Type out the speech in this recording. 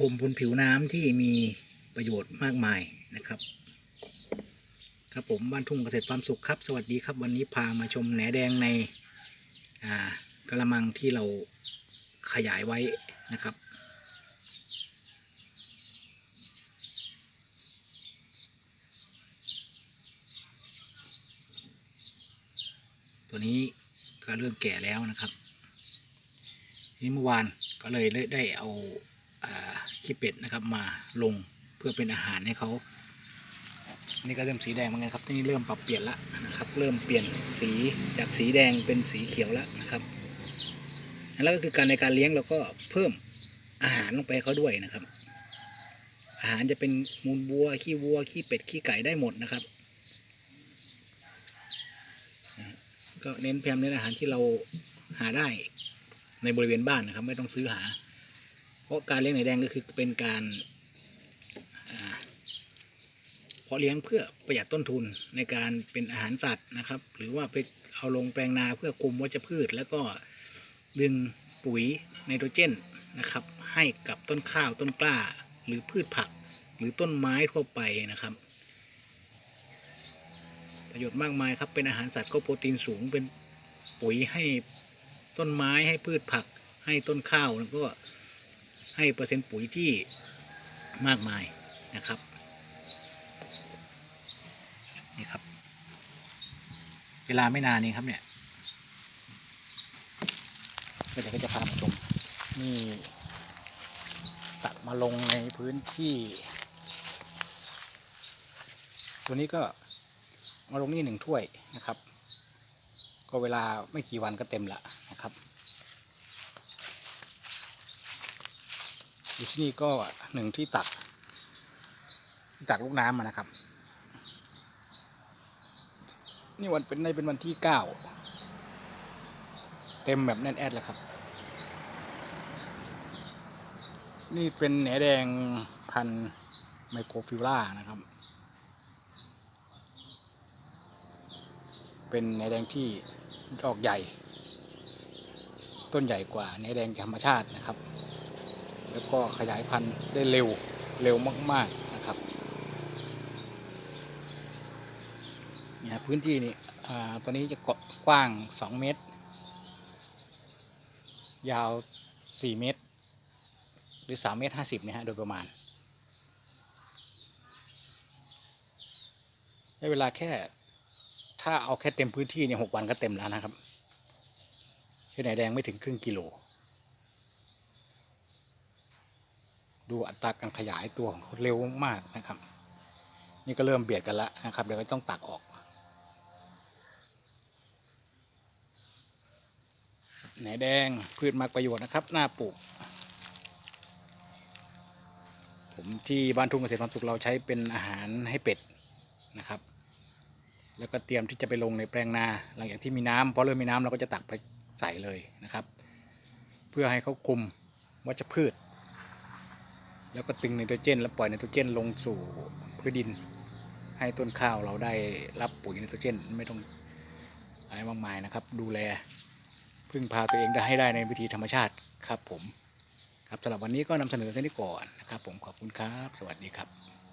พรมบนผิวน้ำที่มีประโยชน์มากมายนะครับ ครับผมบ้านทุ่งเกษตรความสุขครับ สวัสดีครับวันนี้พามาชมแหนแดงในอ่ากระมังที่เราขยายไว้นะครับตัวนี้ก็เริ่มแก่แล้วนะครับทีนี้เมื่อวานก็เลยได้เอา ขี้เป็ดนะครับมาลงเพื่อเป็นอาหารให้เขานี่ก็เริ่มสีแดงเหมือนกันครับนี่เริ่มปรับเปลี่ยนแล้วนะครับ เริ่มเปลี่ยนสีจากสีแดงเป็นสีเขียวแล้วนะครับแล้วก็คือการในการเลี้ยงเราก็เพิ่มอาหารลงไปเขาด้วยนะครับ อาหารจะเป็นมูลวัวขี้วัวขี้เป็ดขี้ไก่ได้หมดนะครับ ก็เน้นพยายามเน้นอาหารที่เราหาได้ในบริเวณบ้านนะครับ ไม่ต้องซื้อหา เพราะการเลี้ยงไหนแดงก็คือเป็นการเพาะเลี้ยงเพื่อประหยัดต้นทุนในการเป็นอาหารสัตว์นะครับ หรือว่าไปเอาลงแปลงนาเพื่อคุมวัชพืช แล้วก็ดึงปุ๋ยไนโตรเจนนะครับ ให้กับต้นข้าวต้นกล้า หรือพืชผัก หรือต้นไม้ทั่วไปนะครับ ประโยชน์มากมายครับเป็นอาหารสัตว์ก็โปรตีนสูงเป็นปุ๋ยให้ต้นไม้ให้พืชผัก ให้ต้นข้าวแล้วก็ ให้เปอร์เซ็นต์ปุ๋ยที่มากมายนะครับนี่ครับ เวลาไม่นานนี้ครับเนี่ยก็จะก็จะพามาชมนี่ตัดมาลงในพื้นที่ ตัวนี้ก็มาลงนี่หนึ่งถ้วยนะครับ ก็เวลาไม่กี่วันก็เต็มละนะครับ อยู่ที่นี่ก็หนึ่งที่ตักที่ตักลูกน้ำมานะครับ นี่วันเป็นในเป็นวันที่เก้าเต็มแบบแน่นแอดเลยครับ นี่เป็นแหนแดงพันไมโครฟิลล่านะครับ เป็นแหนแดงที่ดอกใหญ่ ต้นใหญ่กว่าแหนแดงธรรมชาตินะครับ แล้วก็ขยายพันธุ์ได้เร็วเร็วมาก ๆนะครับเนี่ยพื้นที่นี่ตอนนี้จะกาะกว้าง 2 เมตร ยาว 4 เมตร หรือ 3 เมตร 50เนี่ยฮะโดยประมาณใช้เวลาแค่ถ้าเอาแค่เต็มพื้นที่เนี่ยหกวันก็เต็มแล้วนะครับเห็ดไหนแดงไม่ถึงครึ่งกิโล ดูอัตราการขยายตัวของเขาเร็วมากนะครับ นี่ก็เริ่มเบียดกันแล้วนะครับ เดี๋ยวก็ต้องตักออกไหนแดงพืชมากประโยชน์นะครับ หน้าปลูก ผมที่บ้านทุ่งเกษตรความสุขเราใช้เป็นอาหารให้เป็ดนะครับ แล้วก็เตรียมที่จะไปลงในแปลงนาหลังจากที่มีน้ำพอเริ่มมีน้ำเราก็จะตักไปใส่เลยนะครับ เพื่อให้เขาคุมวัชพืช แล้วก็ตึงไนโตรเจน แล้วปล่อยไนโตรเจนลงสู่พื้นดิน ให้ต้นข้าวเราได้รับปุ๋ยไนโตรเจนไม่ต้องอะไรมากมายนะครับ ดูแลพึ่งพาตัวเองได้ให้ได้ในวิธีธรรมชาติครับผม ครับสำหรับวันนี้ก็นำเสนอเท่านี้ก่อนนะครับ ผมขอบคุณครับ สวัสดีครับ